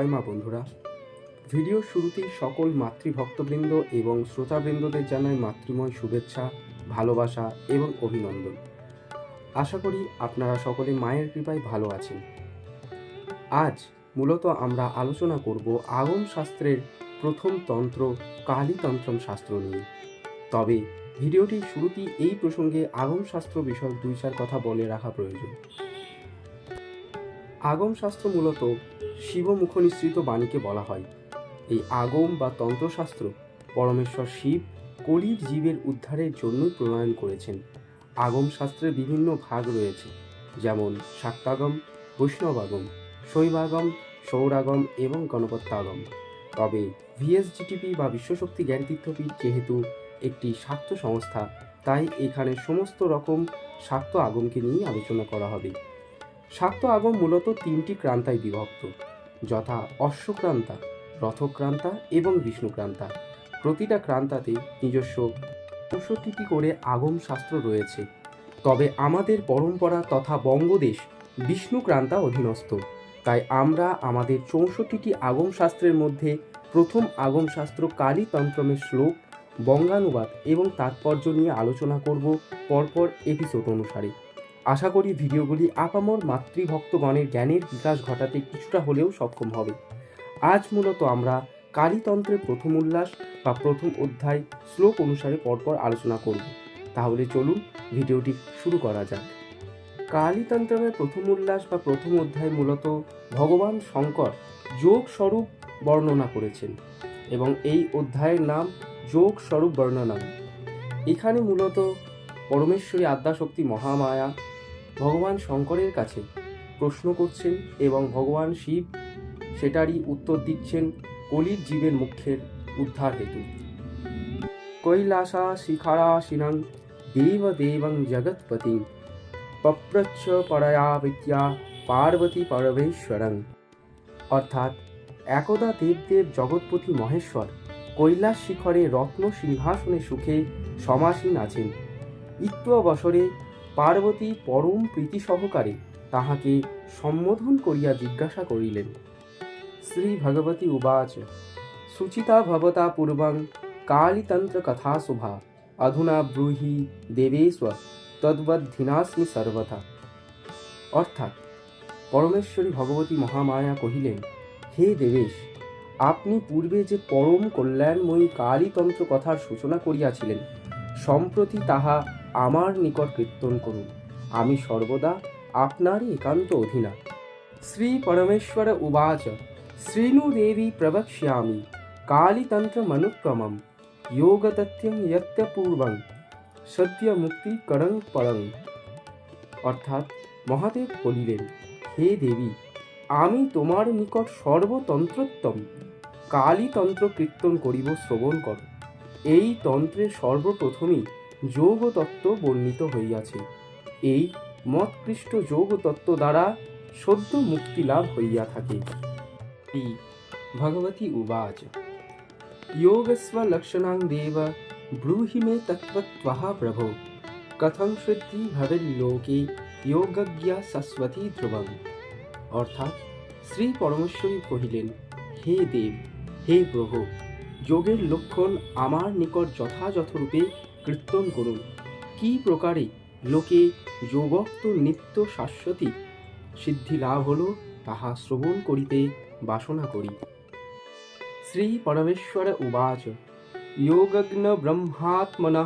জয় মা বন্ধুরা। ভিডিওর শুরুতেই সকল মাতৃভক্তবৃন্দ এবং শ্রোতাবৃন্দদের জানাই মাতৃময় শুভেচ্ছা, ভালোবাসা এবং অভিনন্দন। আশা করি আপনারা সকলে মায়ের কৃপায় ভালো আছেন। আজ মূলত আমরা আলোচনা করব আগম শাস্ত্রের প্রথম তন্ত্র কালীতন্ত্রম শাস্ত্র নিয়ে। তবে ভিডিওটির শুরুতেই এই প্রসঙ্গে আগম শাস্ত্র বিষয়ক দুই চার কথা বলে রাখা প্রয়োজন। আগম শাস্ত্র মূলত শিবমুখ নিঃসৃত বাণীকে বলা হয়। এই আগম বা তন্ত্রশাস্ত্র পরমেশ্বর শিব কলির জীবের উদ্ধারের জন্যই প্রণয়ন করেছেন। আগম শাস্ত্রের বিভিন্ন ভাগ রয়েছে, যেমন শাক্তাগম, বৈষ্ণবাগম, শৈবাগম, সৌরাগম এবং গণপত্যাগম তবে ভিএসজিটিপি বা বিশ্বশক্তি জ্ঞান জ্ঞানতীর্থপীঠ যেহেতু একটি শাক্ত সংস্থা, তাই এখানে সমস্ত রকম শাক্ত আগমকে নিয়েই আলোচনা করা হবে। শাক্ত আগম মূলত তিনটি ক্রান্তায় বিভক্ত, যথা অশ্বক্রান্তা, রথক্রান্তা এবং বিষ্ণুক্রান্তা। প্রতিটা ক্রান্তাতে নিজস্ব চৌষট্টিটি করে আগম শাস্ত্র রয়েছে। তবে আমাদের পরম্পরা তথা বঙ্গদেশ বিষ্ণুক্রান্তা অধীনস্থ। তাই আমরা আমাদের চৌষট্টিটি আগম শাস্ত্রের মধ্যে প্রথম আগম শাস্ত্র কালীতন্ত্রমের শ্লোক, বঙ্গানুবাদ এবং তাৎপর্য নিয়ে আলোচনা করব পরপর এপিসোড অনুসারে। আশা করি ভিডিওগুলি আপামর মাতৃভক্তগণের জ্ঞানের বিকাশ ঘটাতে কিছুটা হলেও সক্ষম হবে। আজ মূলত আমরা কালীতন্ত্রের প্রথম উল্লাস বা প্রথম অধ্যায় শ্লোক অনুসারে পরপর আলোচনা করব। তাহলে চলুন ভিডিওটি শুরু করা যাক। কালীতন্ত্রের প্রথম উল্লাস বা প্রথম অধ্যায় মূলত ভগবান শঙ্কর যোগ স্বরূপ বর্ণনা করেছেন এবং এই অধ্যায়ের নাম যোগ স্বরূপ বর্ণনা। এখানে মূলত পরমেশ্বরী আদ্যাশক্তি মহামায়া ভগবান শঙ্করের কাছে প্রশ্ন করছেন এবং ভগবান শিব সেটারই উত্তর দিচ্ছেন কলির জীবের মুখের উদ্ধার হেতু। কৈলাসা শিখারাশিনং দেব দেবং জগৎপতি পপ্রচ্ছ পরয়া বিদ্যা পার্বতী পরমেশ্বরং। অর্থাৎ একদা দেবদেব জগৎপতি মহেশ্বর কৈলাস শিখরে রত্ন সিংহাসনে সুখে সমাসীন আছেন। ইত্য বছরে পার্বতী পরম প্রীতি সহকারে তাহাকে সম্বোধন করিয়া জিজ্ঞাসা করিলেন, শ্রী ভগবতী উবাচ, সুচিতা ভবতা পূর্বং কালীতন্ত্র কথা শুভা, অধুনা ব্রূহি দেবেশ্ব তদ্বদ্ধিনাস্মি সর্বথা। অর্থাৎ পরমেশ্বরী ভগবতী মহামায়া কহিলেন, হে দেবেশ, আপনি পূর্বে যে পরম কল্যাণময়ী কালীতন্ত্র কথার সূচনা করিয়াছিলেন, সম্প্রতি তাহা আমার নিকট কীর্তন করুন। আমি সর্বদা আপনারই একান্ত অধীনা। শ্রী পরমেশ্বর উবাচ, শ্রীনু দেবী প্রবক্ষ্যামি, কালীতন্ত্রমনুক্রমম, যোগতথ্যং যত্যপূর্বং সত্য মুক্তি করং পরং। অর্থাৎ মহাদেব বলিলেন, হে দেবী, আমি তোমার নিকট সর্বতন্ত্রোত্তম। কালীতন্ত্র কীর্তন করিব, শ্রবণ কর। এই তন্ত্রের সর্বপ্রথমেই যোগ তত্ত্ব বর্ণিত হইয়াছে। এই মৎকৃষ্ট যোগ তত্ত্ব দ্বারা সদ্য মুক্তি লাভ হইয়া থাকে। ভগবতী উবাচ। যোগস্ব লক্ষণাং দেব ব্রূহি মে তত্ত্বত্বः প্রভো। কথং শুদ্ধি ভবেল্লোকে যোগজ্ঞা শাশ্বতী ধ্রুবং। অর্থাৎ শ্রী পরমেশ্বরী কহিলেন, হে দেব, হে প্রভু, যোগের লক্ষণ আমার নিকট যথাযথরূপে কীর্তন করুন। কি প্রকারে লোকে যোগক্ত নিত্য শাশ্বতী সিদ্ধি লাভ হলো, তাহা শ্রবণ করিতে বাসনা করি। শ্রী পরমেশ্বর উবাচ। যোগগ্ন ব্রহ্মাত্মন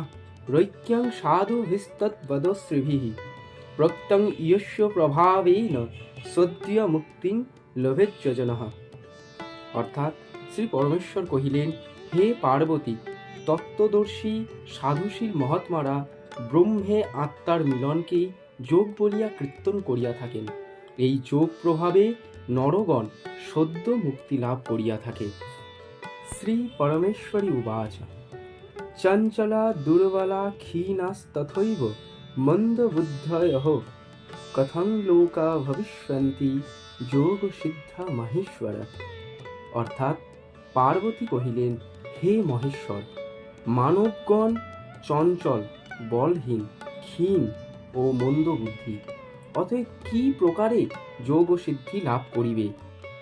রৈক্যং সাধু হিস্তদ্বদশ্রীভিः প্রক্তং ইয়স্য প্রভাবেন সদ্য মুক্তিং লভেজ্জনঃ অর্থাৎ শ্রী পরমেশ্বর কহিলেন, হে পার্বতী তত্ত্বদর্শী, সাধুশীল মহাত্মারা ব্রহ্মে আত্মার মিলনকেই যোগ বলিয়া কীর্তন করিয়া থাকেন। এই যোগ প্রভাবে নরগণ সদ্য মুক্তি লাভ করিয়া থাকে। শ্রী পরমেশ্বরী উবাচ। চঞ্চলা দুর্বলা ক্ষীণাস্তথৈব মন্দবুদ্ধয়। কথং লোকা ভবিষ্যন্তি যোগ সিদ্ধা মাহেশ্বর। অর্থাৎ পার্বতী কহিলেন, হে মহেশ্বর! মানবগণ চঞ্চল, বলহীন, ক্ষীণ ও মন্দবুদ্ধি। অতএব কি প্রকারে যোগ সিদ্ধি লাভ করিবে?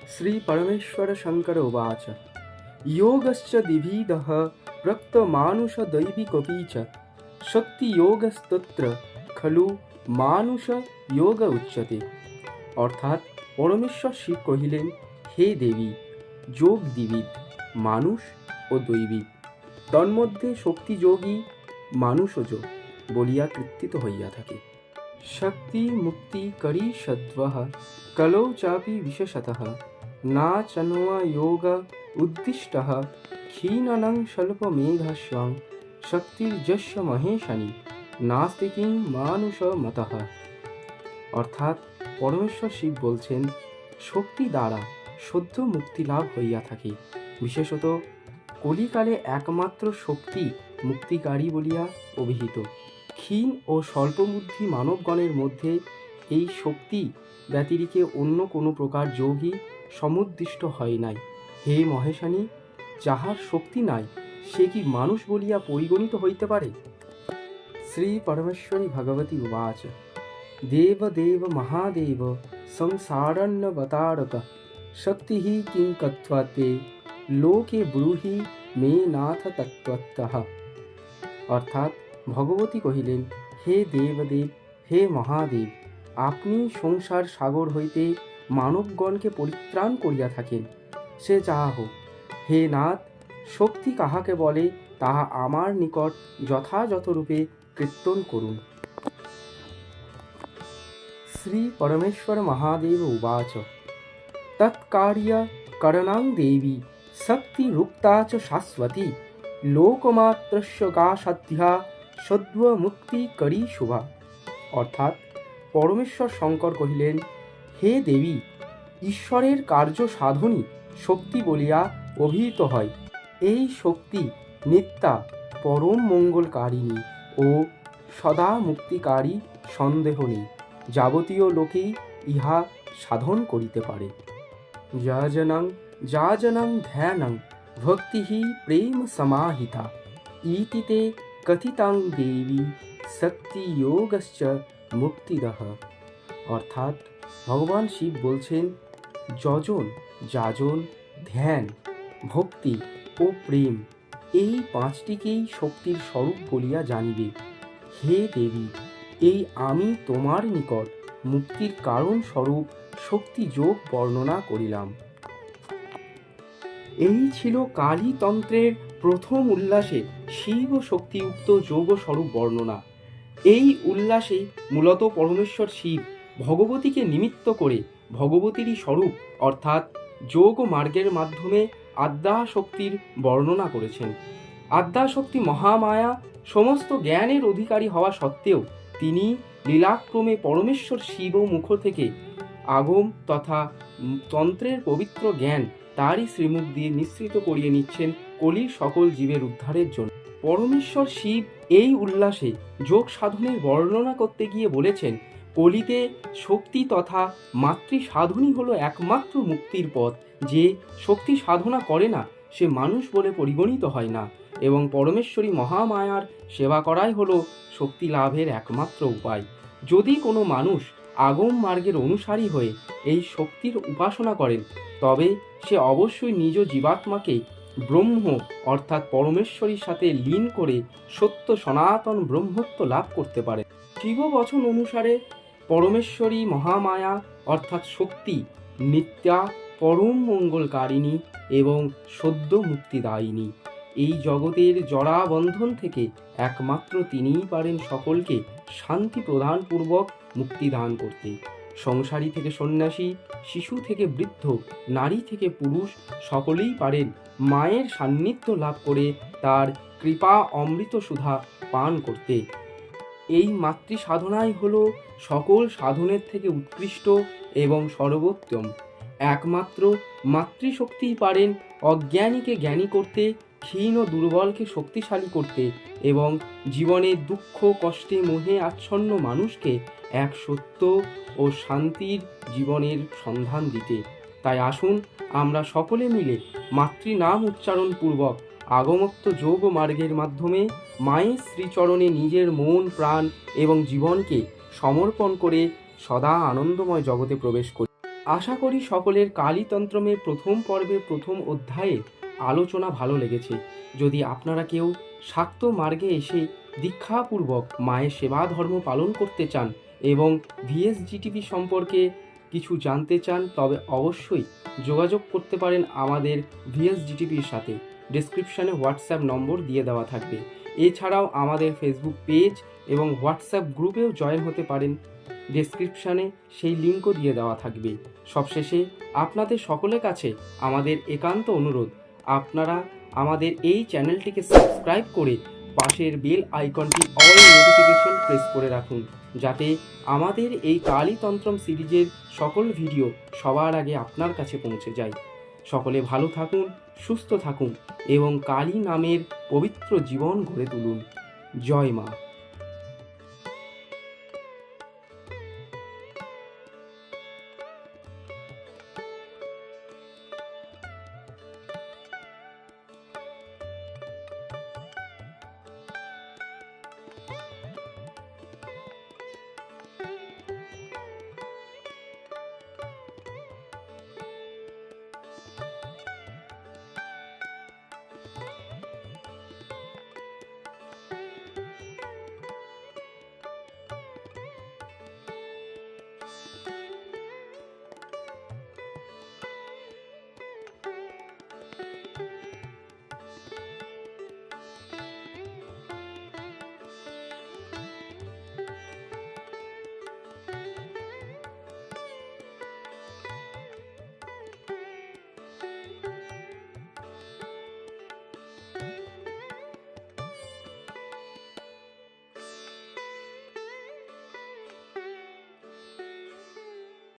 শ্রী পরমেশ্বর শঙ্কর উবাচ। যোগশ্চ দিভিদ রক্ত মানুষ দৈবিকপি চ শক্তি যোগস্তত্র খলু মানুষ যোগ উচ্চতে। অর্থাৎ পরমেশ্বর শিব কহিলেন, হে দেবী, যোগ দিবিদ মানুষ ও দৈবিক তন্মধ্যে শক্তিযোগী মানুষজ বলিয়া কৃত্তিত হইয়া থাকে। শক্তি মুক্তি করি সদ্ব কলৌ চাপি বিশেষতঃ, না চন্মা যোগ উদ্দিষ্ট, ক্ষীণনং স্বল্পমেধাস্বাং শক্তির্যস্য মহেশানি, নাস্তি কিং মানুষ মতঃ। অর্থাৎ পরমেশ্বর শিব বলছেন, শক্তি দ্বারা সদ্য মুক্তি লাভ হইয়া থাকে, বিশেষত কলিকালে একমাত্র শক্তি মুক্তিকারী বলিয়া অভিহিত। ক্ষীণ ও স্বল্পবুদ্ধি মানবগণের মধ্যে এই শক্তি ব্যতিরিকে অন্য কোনো প্রকার যোগী সমুদ্দিষ্ট হয় নাই। হে মহেশানী, যাহার শক্তি নাই, সে কি মানুষ বলিয়া পরিগণিত হইতে পারে? শ্রী পরমেশ্বরী ভগবতী উবাচ। দেব দেব মহাদেব, সংসারণ্যবতারক শক্তি কিং কত্বাতে লোকে ব্রূহি মে নাথ তত্ত্বতঃ অর্থাৎ ভগবতী কহিলেন হে দেবদেব হে মহাদেব আপনি সংসার সাগর হইতে মানবগণকে পরিত্রাণ করিয়া থাকেন। সে যাহা হোক, হে নাথ, শক্তি কাহাকে বলে, তাহা আমার নিকট যথাযথরূপে কীর্তন করুন। শ্রী পরমেশ্বর মহাদেব উবাচ। তৎকার্য করণাং দেবী। শক্তি রুক্তা চ শাশ্বতী লোকমাত্রস্য গা সাধ্যা সদ্য মুক্তি করি শুভা অর্থাৎ পরমেশ্বর শঙ্কর কহিলেন হে দেবী, ঈশ্বরের কার্য সাধনই শক্তি বলিয়া অভিহিত হয়। এই শক্তি নিত্যা পরম মঙ্গলকারিণী ও সদা মুক্তিকারী সন্দেহ নেই যাবতীয় লোকেই ইহা সাধন করিতে পারে। যা যাজনাং যাজনাং ধ্যানং ভক্তি প্রেম সমাহিতা ইতিতে কথিতাং দেবী শক্তি যোগশ্চ মুক্তিদহ অর্থাৎ ভগবান শিব বলছেন যজন যাজন ধ্যান ভক্তি ও প্রেম এই পাঁচটিকেই শক্তির স্বরূপ বলিয়া জানিবে। হে দেবী, এই আমি তোমার নিকট মুক্তির কারণ স্বরূপ শক্তি যোগ বর্ণনা করিলাম। এই ছিল কালীতন্ত্রের প্রথম উল্লাসে শিব শক্তিযুক্ত যোগ স্বরূপ বর্ণনা। এই উল্লাসে মূলত পরমেশ্বর শিব ভগবতীকে নিমিত্ত করে ভগবতীরই স্বরূপ অর্থাৎ যোগ মার্গের মাধ্যমে আদ্যা শক্তির বর্ণনা করেছেন। আদ্যা শক্তি মহামায়া সমস্ত জ্ঞানের অধিকারী হওয়া সত্ত্বেও তিনি লীলাক্রমে পরমেশ্বর শিব মুখ থেকে আগম তথা তন্ত্রের পবিত্র জ্ঞান তারই শ্রীমুখ দিয়ে নিঃসৃত করিয়ে নিচ্ছেন কলির সকল জীবের উদ্ধারের জন্য। পরমেশ্বর শিব এই উল্লাসে যোগ সাধনের বর্ণনা করতে গিয়ে বলেছেন, কলিতে শক্তি তথা মাতৃ সাধনই হলো একমাত্র মুক্তির পথ। যে শক্তি সাধনা করে না, সে মানুষ বলে পরিগণিত হয় না। এবং পরমেশ্বরী মহামায়ার সেবা করাই হলো শক্তি লাভের একমাত্র উপায়। যদি কোনো মানুষ আগম মার্গের অনুসারী হয়ে এই শক্তির উপাসনা করেন তবে সে অবশ্যই নিজ জীবাত্মাকে ব্রহ্ম অর্থাৎ পরমেশ্বরীর সাথে লীন করে সত্য সনাতন ব্রহ্মত্ব লাভ করতে পারে। শিব বচন অনুসারে পরমেশ্বরী মহামায়া অর্থাৎ শক্তি, নিত্যা, পরম মঙ্গলকারিণী এবং সদ্য মুক্তিদায়িনী। এই জগতের জড়া বন্ধন থেকে একমাত্র তিনিই পারেন সকলকে শান্তি প্রদানপূর্বক মুক্তি দান করতে। সংসারী থেকে সন্ন্যাসী, শিশু থেকে বৃদ্ধ, নারী থেকে পুরুষ, সকলেই পারেন মায়ের সান্নিধ্য লাভ করে তার কৃপা অমৃত সুধা পান করতে। এই মাতৃ সাধনাই হলো সকল সাধনের থেকে উৎকৃষ্ট এবং সর্বোত্তম। একমাত্র মাতৃশক্তিই পারেন অজ্ঞানীকে জ্ঞানী করতে, ক্ষীণ ও দুর্বলকে শক্তিশালী করতে এবং জীবনে দুঃখ, কষ্টে মোহে আচ্ছন্ন মানুষকে এক সত্য ও শান্তির জীবনের সন্ধান দিতে। তাই আসুন আমরা সকলে মিলে মাতৃ নাম উচ্চারণ পূর্বক আগমত্ত যোগ মার্গের মাধ্যমে মায়ের শ্রীচরণে নিজের মন, প্রাণ এবং জীবনকে সমর্পণ করে সদা আনন্দময় জগতে প্রবেশ করি। আশা করি সকলের কালীতন্ত্রমের প্রথম পর্বে প্রথম অধ্যায়ে আলোচনা ভালো লেগেছে। যদি আপনারা কেউ শাক্ত মার্গে এসে দীক্ষাপূর্বক মায়ের সেবা ধর্ম পালন করতে চান এবং ভিএসজিটিভি সম্পর্কে কিছু জানতে চান, তবে অবশ্যই যোগাযোগ করতে পারেন আমাদের ভিএসজিটিভির সাথে। ডিসক্রিপশানে হোয়াটসঅ্যাপ নম্বর দিয়ে দেওয়া থাকবে। এছাড়াও আমাদের ফেসবুক পেজ এবং হোয়াটসঅ্যাপ গ্রুপেও জয়েন হতে পারেন। ডেসক্রিপশানে সেই লিঙ্কও দিয়ে দেওয়া থাকবে। সবশেষে আপনাদের সকলের কাছে আমাদের একান্ত অনুরোধ, আপনারা আমাদের এই চ্যানেলটিকে সাবস্ক্রাইব করে পাশের বেল আইকনটি অল নোটিফিকেশন প্রেস করে রাখুন। যাতে আমাদের এই কালীতন্ত্রম সিরিজের সকল ভিডিও সবার আগে আপনার কাছে পৌঁছে যায়। সকলে ভালো থাকুন, সুস্থ থাকুন এবং কালী নামের পবিত্র জীবন গড়ে তুলুন। জয় মা।